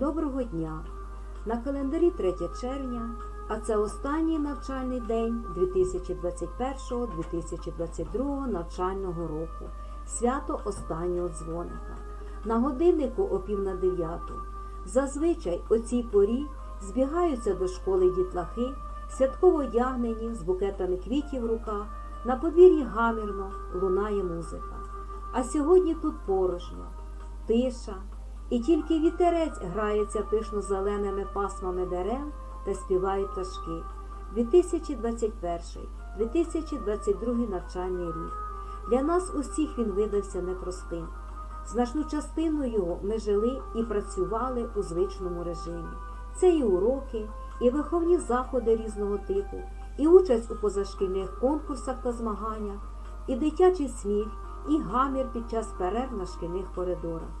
Доброго дня! На календарі 3 червня, а це останній навчальний день 2021-2022 навчального року. Свято останнього дзвоника. На годиннику о пів на дев'яту. Зазвичай о цій порі збігаються до школи дітлахи, святково одягнені з букетами квітів в руках, на подвір'ї гамірно лунає музика. А сьогодні тут порожньо, тиша, і тільки вітерець грається пишно зеленими пасмами дерев та співають пташки. 2021-2022 навчальний рік. Для нас усіх він видався непростим. Значну частину його ми жили і працювали у звичному режимі. Це і уроки, і виховні заходи різного типу, і участь у позашкільних конкурсах та змаганнях, і дитячий сміх, і гамір під час перерв на шкільних коридорах.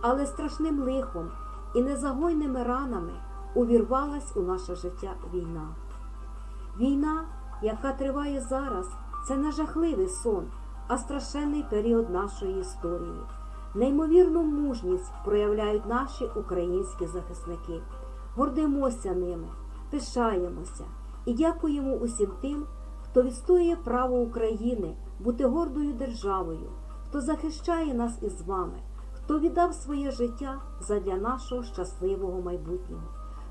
Але страшним лихом і незагойними ранами увірвалась у наше життя війна. Війна, яка триває зараз, це не жахливий сон, а страшенний період нашої історії. Неймовірну мужність проявляють наші українські захисники. Гордимося ними, пишаємося і дякуємо усім тим, хто відстоює право України бути гордою державою, хто захищає нас із вами, хто віддав своє життя задля нашого щасливого майбутнього.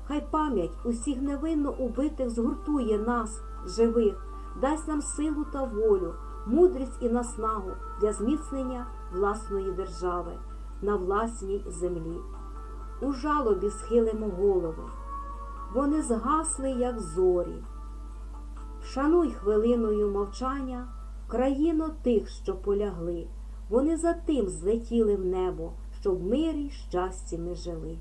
Хай пам'ять усіх невинно убитих згуртує нас, живих, дасть нам силу та волю, мудрість і наснагу для зміцнення власної держави на власній землі. У жалобі схилимо голови, вони згасли, як зорі. Шануй хвилиною мовчання країно тих, що полягли. Вони за тим злетіли в небо, щоб в мирі й щасті ми жили.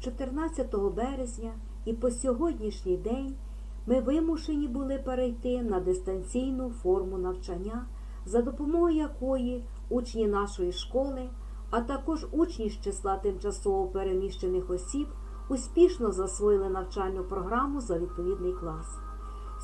З 14 березня і по сьогоднішній день ми вимушені були перейти на дистанційну форму навчання, за допомогою якої учні нашої школи, а також учні з числа тимчасово переміщених осіб успішно засвоїли навчальну програму за відповідний клас.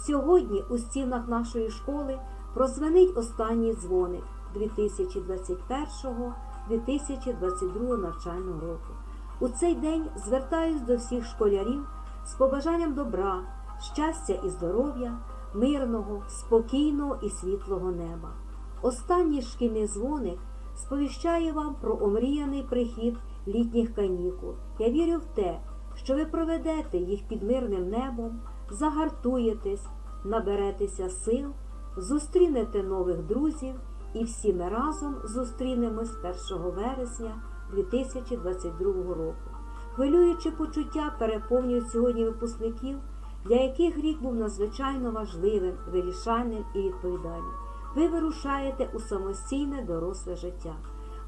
Сьогодні у стінах нашої школи прозвенить останній дзвоник 2021-2022 навчального року. У цей день звертаюсь до всіх школярів з побажанням добра, щастя і здоров'я, мирного, спокійного і світлого неба. Останній шкільний дзвоник сповіщає вам про омріяний прихід літніх канікул. Я вірю в те, що ви проведете їх під мирним небом, загартуєтесь, наберетеся сил, зустрінете нових друзів і всі ми разом зустрінемось 1 вересня 2022 року. Хвилюючі почуття переповнюють сьогодні випускників, для яких рік був надзвичайно важливим, вирішальним і відповідальним. Ви вирушаєте у самостійне доросле життя.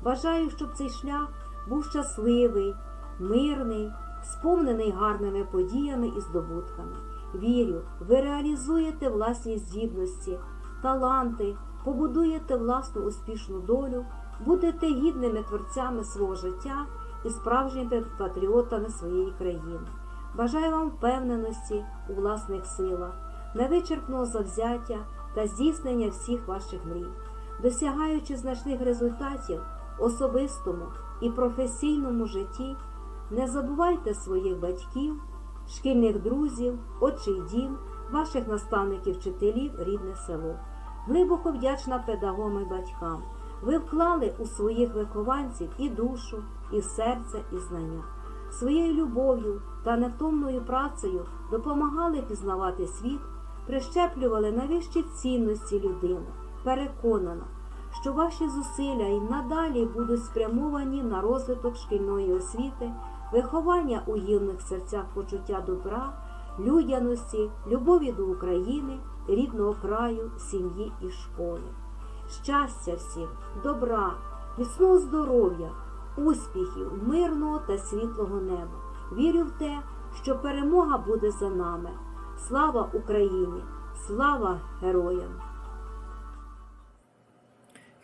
Бажаю, щоб цей шлях був щасливий, мирний, сповнений гарними подіями і здобутками. Вірю, ви реалізуєте власні здібності, таланти, побудуєте власну успішну долю, будете гідними творцями свого життя і справжніми патріотами своєї країни. Бажаю вам впевненості у власних силах, невичерпного завзяття та здійснення всіх ваших мрій, досягаючи значних результатів особистому і професійному житті, не забувайте своїх батьків, шкільних друзів, отчий дім, ваших наставників, вчителів, рідне село. Глибоко вдячна педагогам і батькам. Ви вклали у своїх вихованців і душу, і серце, і знання. Своєю любов'ю та невтомною працею допомагали пізнавати світ, прищеплювали найвищі цінності людини. Переконана, що ваші зусилля і надалі будуть спрямовані на розвиток шкільної освіти, виховання у юних серцях почуття добра, людяності, любові до України, рідного краю, сім'ї і школи. Щастя всім, добра, міцного здоров'я, успіхів, мирного та світлого неба. Вірю в те, що перемога буде за нами. Слава Україні! Слава героям!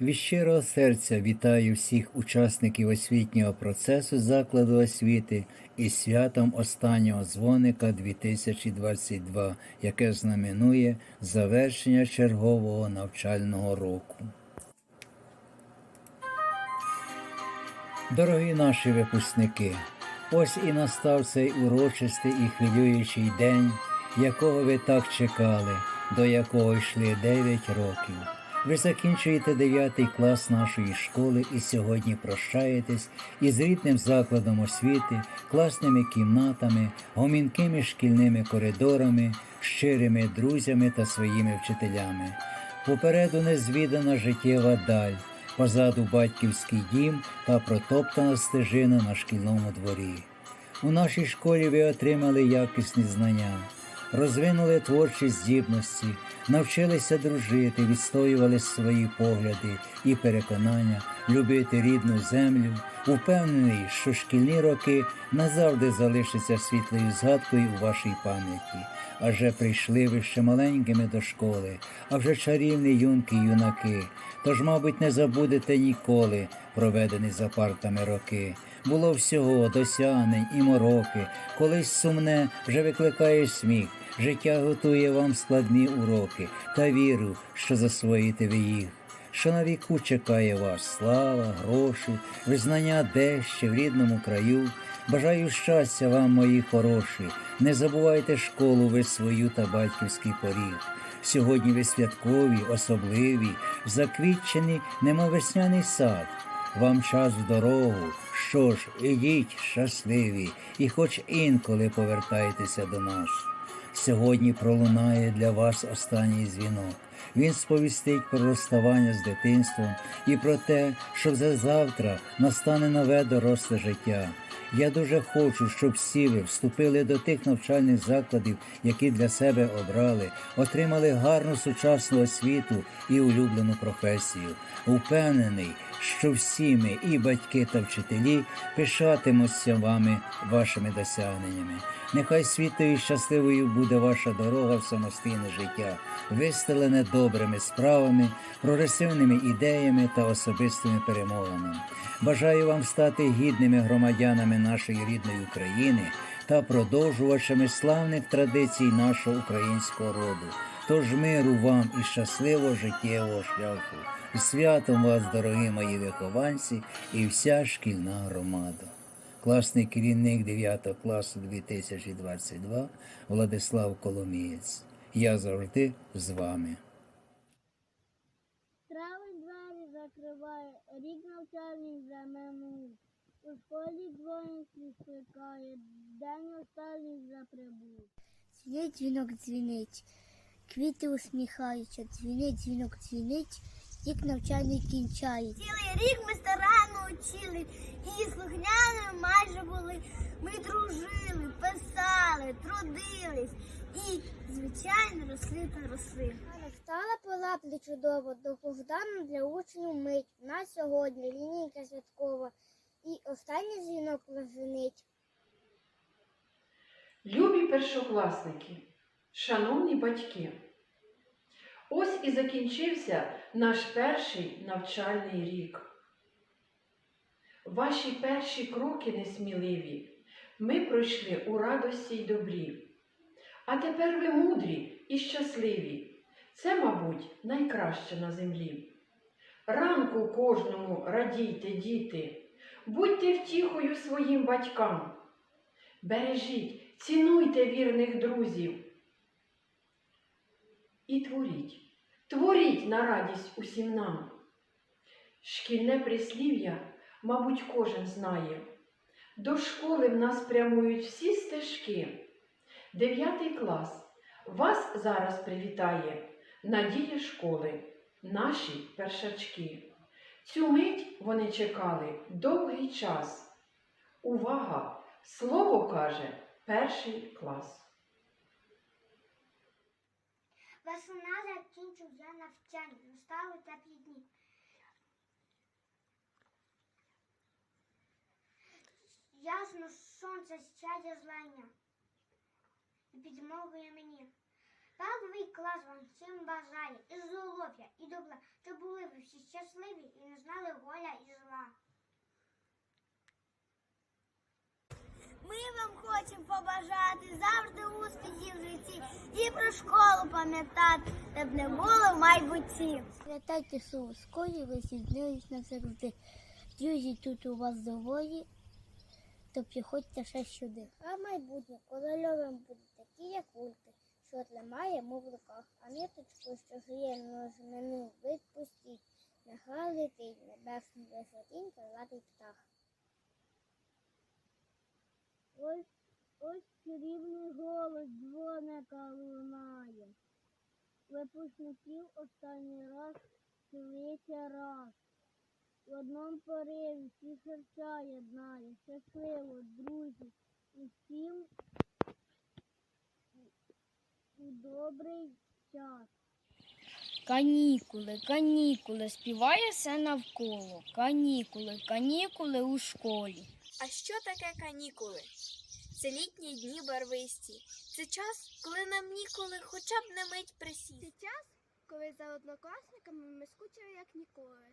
Від щирого серця вітаю всіх учасників освітнього процесу закладу освіти із святом останнього дзвоника 2022, яке знаменує завершення чергового навчального року. Дорогі наші випускники, ось і настав цей урочистий і хвилюючий день, якого ви так чекали, до якого йшли 9 років. Ви закінчуєте 9 клас нашої школи і сьогодні прощаєтесь із рідним закладом освіти, класними кімнатами, гомінкими шкільними коридорами, щирими друзями та своїми вчителями. Попереду незвідана життєва даль, позаду батьківський дім та протоптана стежина на шкільному дворі. У нашій школі ви отримали якісні знання, розвинули творчі здібності, навчилися дружити, відстоювали свої погляди і переконання, любити рідну землю, упевнений, що шкільні роки назавжди залишаться світлою згадкою у вашій пам'яті. Адже прийшли ви ще маленькими до школи, а вже чарівні юнки юнаки. Тож, мабуть, не забудете ніколи проведені за партами роки. Було всього досягнень і мороки, колись сумне вже викликає сміх. Життя готує вам складні уроки, та віру, що засвоїте ви їх. Що на віку чекає вас слава, гроші, визнання дещо в рідному краю. Бажаю щастя вам, мої хороші. Не забувайте школу ви свою та батьківський поріг. Сьогодні ви святкові, особливі, заквітчений, немов весняний сад. Вам час в дорогу. Що ж, ідіть щасливі, і хоч інколи повертайтеся до нас. Сьогодні пролунає для вас останній дзвінок. Він сповістить про розставання з дитинством і про те, що вже завтра настане нове доросле життя. Я дуже хочу, щоб всі ви вступили до тих навчальних закладів, які для себе обрали, отримали гарну сучасну освіту і улюблену професію. Упевнений, що всі ми, і батьки та вчителі, пишатимуться вами, вашими досягненнями. Нехай світлою і щасливою буде ваша дорога в самостійне життя, вистелене добрими справами, прогресивними ідеями та особистими перемогами. Бажаю вам стати гідними громадянами нашої рідної України та продовжувачами славних традицій нашого українського роду. Тож миру вам і щасливого життєвого шляху. З святом вас, дорогі мої вихованці, і вся шкільна громада. Класний керівник 9 класу 2022 Владислав Коломієць. Я завжди з вами. Правий двері закривай. триває, рік навчальний вже минув. У школі дзвоник відкликає, день останній вже прибув. Дзвінить дзвінок дзвінить, квіти усміхаються, дзвінить дзвінок дзвінить, рік навчальний кінчається. Цілий рік ми старанно учили, і слухняними майже були. Ми дружили, писали, трудились і, звичайно, росли та росли. Настала пора причудова, довгождана для учнів мить. У нас сьогодні лінійка святкова і останній дзвінок прозвенить. Любі першокласники, шановні батьки, ось і закінчився наш перший навчальний рік. Ваші перші кроки несміливі ми пройшли у радості й добрі. А тепер ви мудрі і щасливі. Це, мабуть, найкраще на землі. Ранку кожному радійте, діти, будьте втіхою своїм батькам. Бережіть, цінуйте вірних друзів. І творіть, творіть на радість усім нам. Шкільне прислів'я, мабуть, кожен знає. До школи в нас прямують всі стежки. Дев'ятий клас. Вас зараз привітає надія школи, наші першачки. Цю мить вони чекали довгий час. Увага! Слово каже перший клас. Весна закінчив я навчання, настали теплі дні. Ясно сонце сяє злення і підмогує мені. Перший клас вам всім бажає і здоров'я, і добра, щоб були ви всі щасливі і не знали голя і зла. Ми вам хочемо побажати завжди успіхів в житті і про школу пам'ятати, щоб не було в майбутті. Пам'ятайте слово скорі, ви зізнились навзавжди. Друзі тут у вас доволі, то приходьте ще сюди. А майбутнє корольовим буде такі, як ульти, що тримаємо в руках, а ниточку, що гріє ножнину, відпустіть. Нехай летить небесну висотінь крилатий птах. Ось ось чарівний голос дзвоника лунає. Випускників останній раз цілиться раз. В одному пориві всі серця єднає. Щасливо, друзі, усім у добрий час. Канікули, канікули, співає все навколо. Канікули, канікули у школі. А що таке канікули? Це літні дні барвисті. Це час, коли нам ніколи хоча б не мить присісти. Це час, коли за однокласниками ми скучили як ніколи.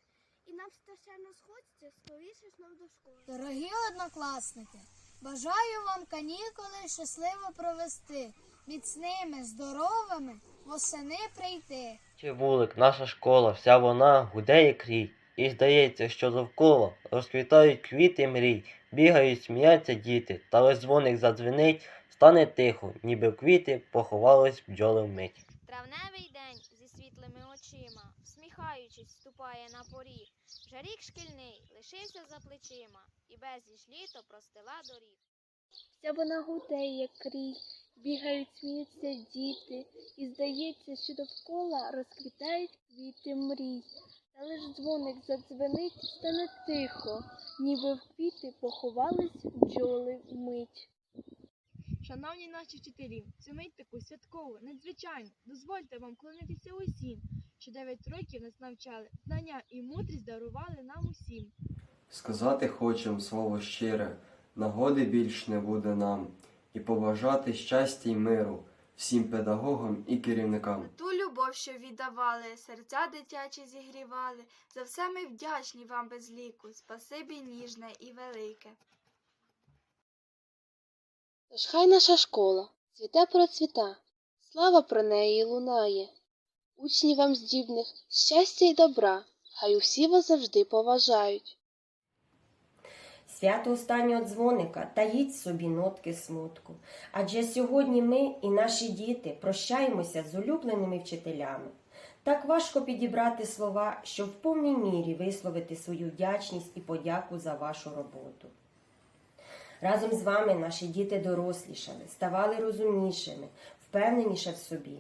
І нам страшенно сходиться скоріше знов до школи. Дорогі однокласники, бажаю вам канікули щасливо провести, міцними, здоровими восени прийти. Чи вулик, наша школа, вся вона гуде як рій. І здається, що довкола розквітають квіти мрій, бігають, сміються діти, та ось дзвоник задзвенить, стане тихо, ніби в квіти поховались бджоли вмить. Травневий день зі світлими очима, всміхаючись, ступає на поріг. Вже рік шкільний лишився за плечима, і безліч літо простила доріг. Вся вона гуде, як крій, бігають, сміються діти, і здається, що довкола розквітають квіти мрій. Та лиш дзвоник задзвенить, стане тихо, ніби в квіти поховались бджоли вмить. Шановні наші вчителі, цю мить таку святкову, надзвичайну, дозвольте вам клонитися усім, що дев'ять років нас навчали, знання і мудрість дарували нам усім. Сказати хочем слово щире, нагоди більш не буде нам, і побажати щастя й миру всім педагогам і керівникам. Ту любов, що віддавали, серця дитячі зігрівали. За все ми вдячні вам без ліку. Спасибі ніжне і велике. Тож хай наша школа цвіте процвіта, слава про неї лунає. Учнів вам здібних, щастя й добра, хай усі вас завжди поважають. Свято останнього дзвоника таїть собі нотки смутку. Адже сьогодні ми і наші діти прощаємося з улюбленими вчителями. Так важко підібрати слова, щоб в повній мірі висловити свою вдячність і подяку за вашу роботу. Разом з вами наші діти дорослішали, ставали розумнішими, впевненіше в собі.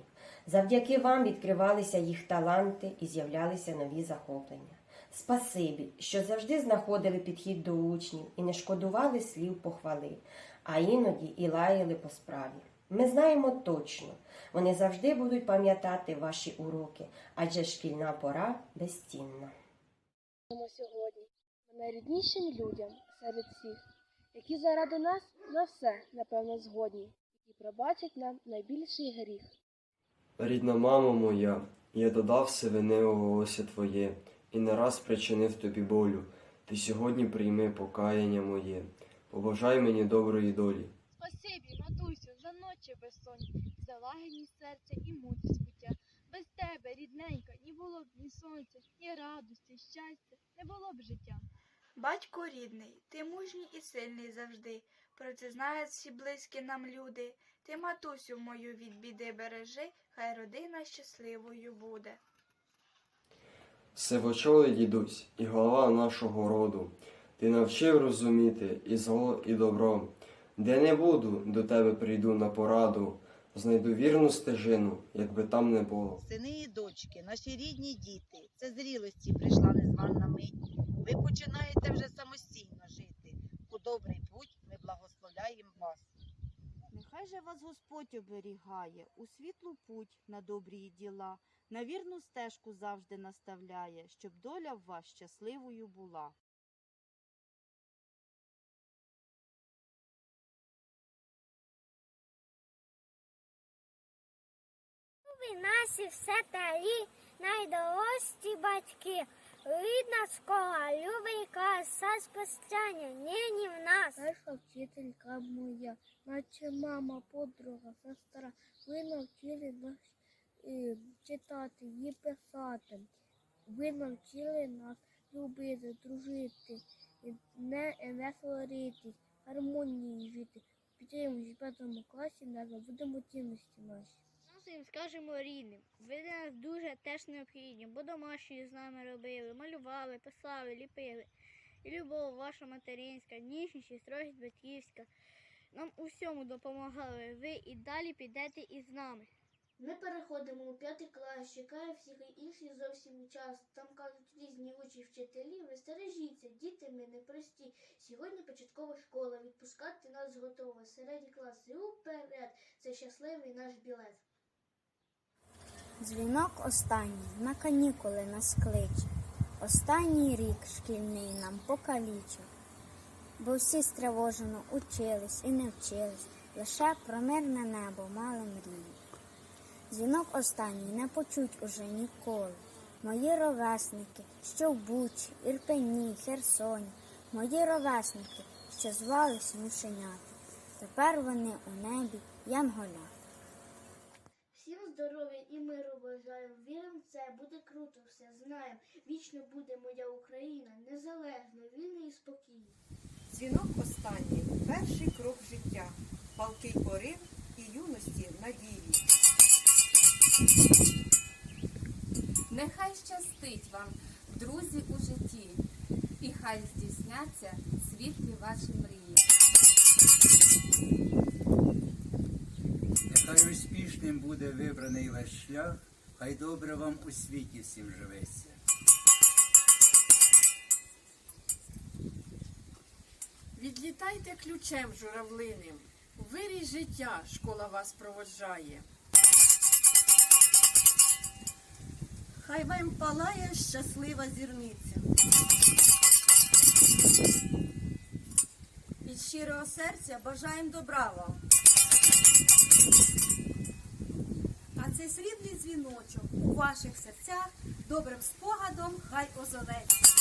Завдяки вам відкривалися їх таланти і з'являлися нові захоплення. Спасибі, що завжди знаходили підхід до учнів і не шкодували слів похвали, а іноді і лаяли по справі. Ми знаємо точно, вони завжди будуть пам'ятати ваші уроки, адже шкільна пора безцінна. Сьогодні найріднішим людям серед всіх, які заради нас на все, напевно, згодні, які пробачать нам найбільший гріх. Рідна мамо моя, я додав сивини у волосся твоє, і не раз причинив тобі болю. Ти сьогодні прийми покаяння моє, побажай мені доброї долі. Спасибі, матусю, за ночі безсонні, за лагідність серця і мудрість буття. Без тебе, рідненька, ні було б ні сонця, ні радості, щастя, не було б життя. Батько рідний, ти мужній і сильний завжди. Про це знають всі близькі нам люди. Ти матусю мою від біди бережи, хай родина щасливою буде. Сивочолий дідусь і голова нашого роду, ти навчив розуміти і зло, і добро. Де не буду, до тебе прийду на пораду, знайду вірну стежину, якби там не було. Сини і дочки, наші рідні діти, це зрілості прийшла незвана мить. Ви починаєте вже самостійно жити. У добрий благословляємо вас. Нехай же вас Господь оберігає у світлу путь на добрі діла, на вірну стежку завжди наставляє, щоб доля в вас щасливою була. Ви наші все тарі, найдорожчі батьки. Рідна школа, любий клас, все спасання, нині в нас. Перша вчителька моя, наче мама, подруга, сестра. Ви навчили нас е, читати і писати. Ви навчили нас любити, дружити, не, не сваритись, гармонії жити. В п'ятому класі, не забудемо цінності наші. Своїм скажемо рідним. Ви для нас дуже теж необхідні, бо домашні з нами робили, малювали, писали, ліпили. І любов ваша материнська, ніжність і строгість батьківська. Нам у всьому допомагали. Ви і далі підете із нами. Ми переходимо у п'ятий клас, чекає всіх інший зовсім час. Там кажуть різні учі вчителі. Ви стережіться, діти ми непрості. Сьогодні початкова школа. Відпускати нас готова. Середні класи уперед. Це щасливий наш білет. Дзвінок останній на канікули нас кличе. Останній рік шкільний нам покалічив, бо всі стривожено учились і не вчились, лише про мирне небо мали мрії. Дзвінок останній не почуть уже ніколи. Мої ровесники, що в Бучі, Ірпені, Херсоні, мої ровесники, що звались мушенята. Тепер вони у небі янголя. Здоров'я і миру бажаю. Вірим в це, буде круто все, знаєм. Вічно буде моя Україна, незалежна, вільна і спокійна. Дзвінок останній, перший крок життя, палкий порив і юності надії. Нехай щастить вам, друзі, у житті, і хай здійсняться світлі ваші мрії. Успішним буде вибраний ваш шлях, хай добре вам у світі всім живеться. Відлітайте ключем журавлиним. Вирій життя школа вас проводжає. Хай вам палає щаслива зірниця. Від щирого серця бажаємо добра вам. А цей срібний дзвіночок у ваших серцях добрим спогадом хай озоветься.